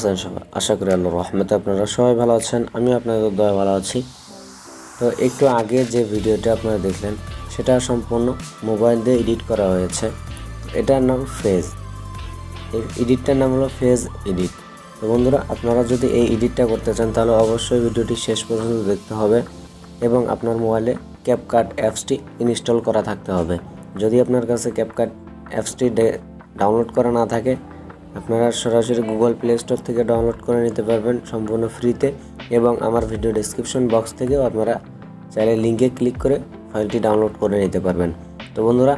আছেন সবাই? আশা করি আল্লাহ রহমতে আপনারা সবাই ভালো আছেন আমি আপনাদের দয়া ভালো আছি। তো একটু আগে যে ভিডিওটা আপনারা দেখলেন, সেটা সম্পূর্ণ মোবাইল দিয়ে এডিট করা হয়েছে। এটার নাম ফেজ। এডিটটার নাম হলো ফেজ এডিট। তো বন্ধুরা, আপনারা যদি এই এডিটটা করতে চান, তাহলে অবশ্যই ভিডিওটি শেষ পর্যন্ত দেখতে হবে এবং আপনার মোবাইলে ক্যাপকাট অ্যাপসটি ইনস্টল করা থাকতে হবে। যদি আপনার কাছে ক্যাপকাট অ্যাপসটি ডাউনলোড করা না থাকে, আপনারা সরাসরি গুগল প্লে স্টোর থেকে ডাউনলোড করে নিতে পারবেন সম্পূর্ণ ফ্রিতে এবং আমার ভিডিও ডেসক্রিপশন বক্স থেকেও আপনারা চাইলে লিঙ্কে ক্লিক করে ফাইলটি ডাউনলোড করে নিতে পারবেন। তো বন্ধুরা,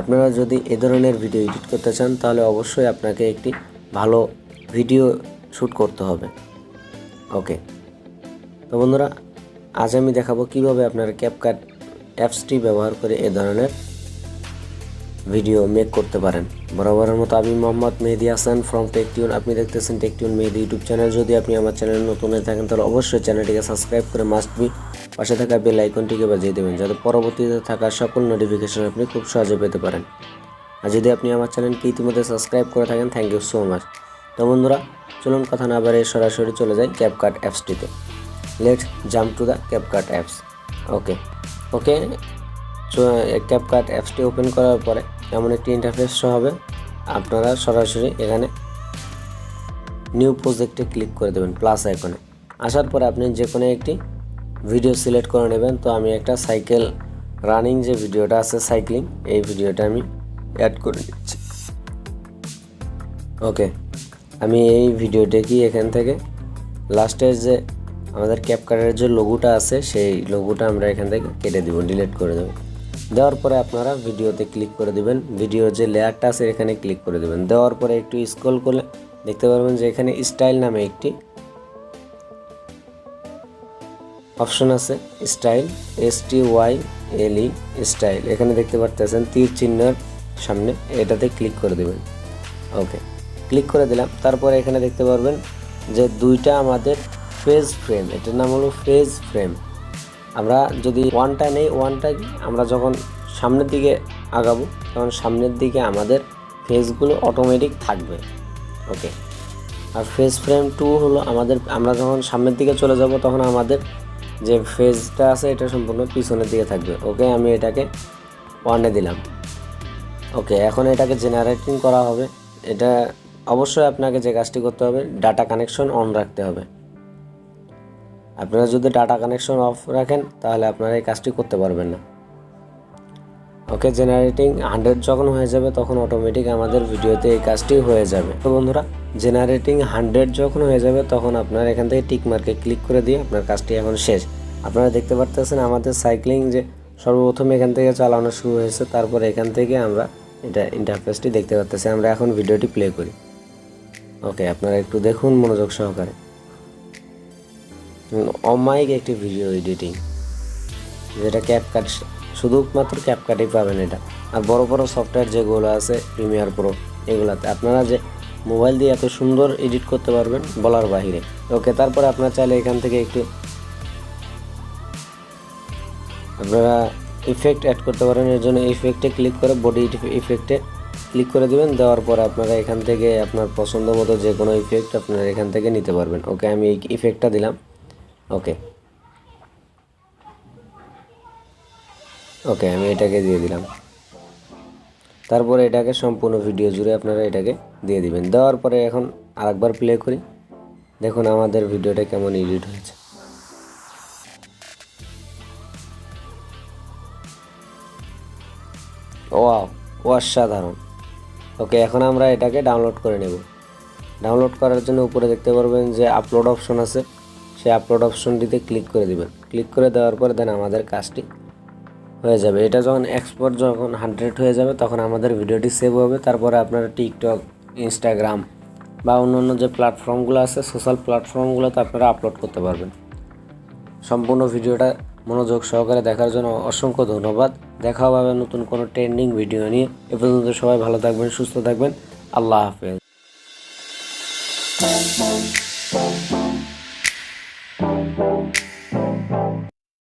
আপনারা যদি এ ধরনের ভিডিও এডিট করতে চান, তাহলে অবশ্যই আপনাকে একটি ভালো ভিডিও শ্যুট করতে হবে। ওকে তো বন্ধুরা, আজ আমি দেখাবো কীভাবে আপনারা ক্যাপকাট অ্যাপসটি ব্যবহার করে এ ধরনের ভিডিও মেক করতে পারেন। বরাবরের মতো আমি মোহাম্মদ মেহেদি হাসান ফ্রম টেকটিউন আপনি দেখতেছেন টেকটিউন মেহেদি ইউটিউব চ্যানেল যদি আপনি আমার চ্যানেল নতুন হয়ে থাকেন, তাহলে অবশ্যই চ্যানেলটিকে সাবস্ক্রাইব করে মাস্ট বি পাশে থাকা বেল আইকনটিকে বাজিয়ে দেবেন, যাতে পরবর্তীতে থাকা সকল নোটিফিকেশন আপনি খুব সহজে পেতে পারেন। আর যদি আপনি আমার চ্যানেলকে ইতিমধ্যে সাবস্ক্রাইব করে থাকেন থ্যাংক ইউ সো মাচ তো বন্ধুরা, চলুন কথা না বাড়িয়ে সরাসরি চলে যাই CapCut অ্যাপসটিতে let's jump to the CapCut apps okay okay CapCut অ্যাপসটি ওপেন করার পরে এমন একটি ইন্টারফেস হবে। আপনারা সরাসরি এখানে নিউ প্রজেক্টে ক্লিক করে দেবেন প্লাস আইকনে আসার পরে আপনি যে কোনো একটি ভিডিও সিলেক্ট করে নেবেন। তো আমি একটা সাইকেল রানিং যে ভিডিওটা আছে সাইক্লিং এই ভিডিওটা আমি অ্যাড করে দিচ্ছি ওকে, আমি এই ভিডিওটা কি এখান থেকে লাস্টের যে আমাদের ক্যাপকাটের যে লোগোটা আছে, সেই লোগোটা আমরা এখান থেকে কেটে দেবো ডিলিট করে দেবো। দেওয়ার পরে আপনারা ভিডিওতে ক্লিক করে দিবেন। ভিডিওর যে লেয়ারটা আছে, এখানে ক্লিক করে দেবেন। দেওয়ার পরে একটু স্ক্রল করলে দেখতে পারবেন যে এখানে স্টাইল নামে একটি অপশন আছে style S T Y L E style এখানে দেখতে পারতেছেন তীর চিহ্নের সামনে, এটাতে ক্লিক করে দেবেন। ওকে ক্লিক করে দিলাম। তারপরে এখানে দেখতে পারবেন যে দুইটা আমাদের ফেজ ফ্রেম এটার নাম হলো ফেজ ফ্রেম আমরা যদি ওয়ানটা নেই ওয়ানটা আমরা যখন সামনের দিকে আগাবো, তখন সামনের দিকে আমাদের ফেজগুলো অটোমেটিক থাকবে। ওকে আর ফেজ ফ্রেম টু হলো আমাদের, আমরা যখন সামনের দিকে চলে যাব, তখন আমাদের যে ফেজটা আছে, এটা সম্পূর্ণ পিছনের দিকে থাকবে। ওকে আমি এটাকে ওয়ানে দিলাম। ওকে এখন এটাকে জেনারেটিং করা হবে। এটা অবশ্যই আপনাকে যে কাজটি করতে হবে ডাটা কানেকশন অন রাখতে হবে। আপনারা যদি ডাটা কানেকশন অফ রাখেন, তাহলে আপনারা এই কাজটি করতে পারবেন না। ওকে জেনারেটিং হান্ড্রেড যখন হয়ে যাবে, তখন অটোমেটিক আমাদের ভিডিওতে এই কাজটি হয়ে যাবে। তো বন্ধুরা জেনারেটিং হান্ড্রেড যখন হয়ে যাবে, তখন আপনার এখান থেকে টিক মার্কে ক্লিক করে দিয়ে আপনার কাজটি এখন শেষ। আপনারা দেখতে পারতেছেন আমাদের সাইক্লিং যে সর্বপ্রথম এখান থেকে চালানো শুরু হয়েছে, তারপর এখান থেকে আমরা এটা ইন্টারফেসটি দেখতে পারতেছি। আমরা এখন ভিডিওটি প্লে করি। ওকে আপনারা একটু দেখুন মনোযোগ সহকারে। অমায়িক একটি ভিডিও এডিটিং যেটা ক্যাপকাট শুধুমাত্র ক্যাপকাটেই পাবেন এটা। আর বড় বড় সফটওয়্যার যেগুলো আছে প্রিমিয়ার প্রো এগুলাতে আপনারা যে মোবাইল দিয়ে এত সুন্দর এডিট করতে পারবেন, বলার বাহিরে। ওকে তারপরে আপনারা চাইলে এখান থেকে একটু আপনারা ইফেক্ট অ্যাড করতে পারেন। এর জন্য ইফেক্টে ক্লিক করে বডি ইফেক্টে ক্লিক করে দেবেন। দেওয়ার পরে আপনারা এখান থেকে আপনার পছন্দ মতো যে কোনো ইফেক্ট আপনারা এখান থেকে নিতে পারবেন। ওকে আমি এই ইফেক্টটা দিলাম। ওকে। ওকে, আমি এটাকে দিয়ে দিলাম। তারপরে এটাকে সম্পূর্ণ ভিডিও জুড়ে আপনারা এটাকে দিয়ে দিবেন। দেওয়ার পরে এখন আরেকবার প্লে করি। দেখুন আমাদের ভিডিওটা কেমন এডিট হয়েছে। ওয়াও, অসাধারণ। ওকে, এখন আমরা এটাকে ডাউনলোড করে নেব। ডাউনলোড করার জন্য উপরে দেখতে পারবেন যে আপলোড অপশন আছে। সেই আপলোড অপশনটিতে ক্লিক করে দিবেন ক্লিক করে দেওয়ার পরে দেন আমাদের কাজটি হয়ে যাবে। এটা যখন এক্সপোর্ট যখন হান্ড্রেড হয়ে যাবে, তখন আমাদের ভিডিওটি সেভ হবে। তারপরে আপনারা টিকটক ইনস্টাগ্রাম বা অন্য অন্য যে প্ল্যাটফর্মগুলো আছে সোশ্যাল প্ল্যাটফর্মগুলোতে আপনারা আপলোড করতে পারবেন। সম্পূর্ণ ভিডিওটা মনোযোগ সহকারে দেখার জন্য অসংখ্য ধন্যবাদ। দেখা হবে নতুন কোনো ট্রেন্ডিং ভিডিও নিয়ে। এ পর্যন্ত সবাই ভালো থাকবেন, সুস্থ থাকবেন। আল্লাহ হাফেজ।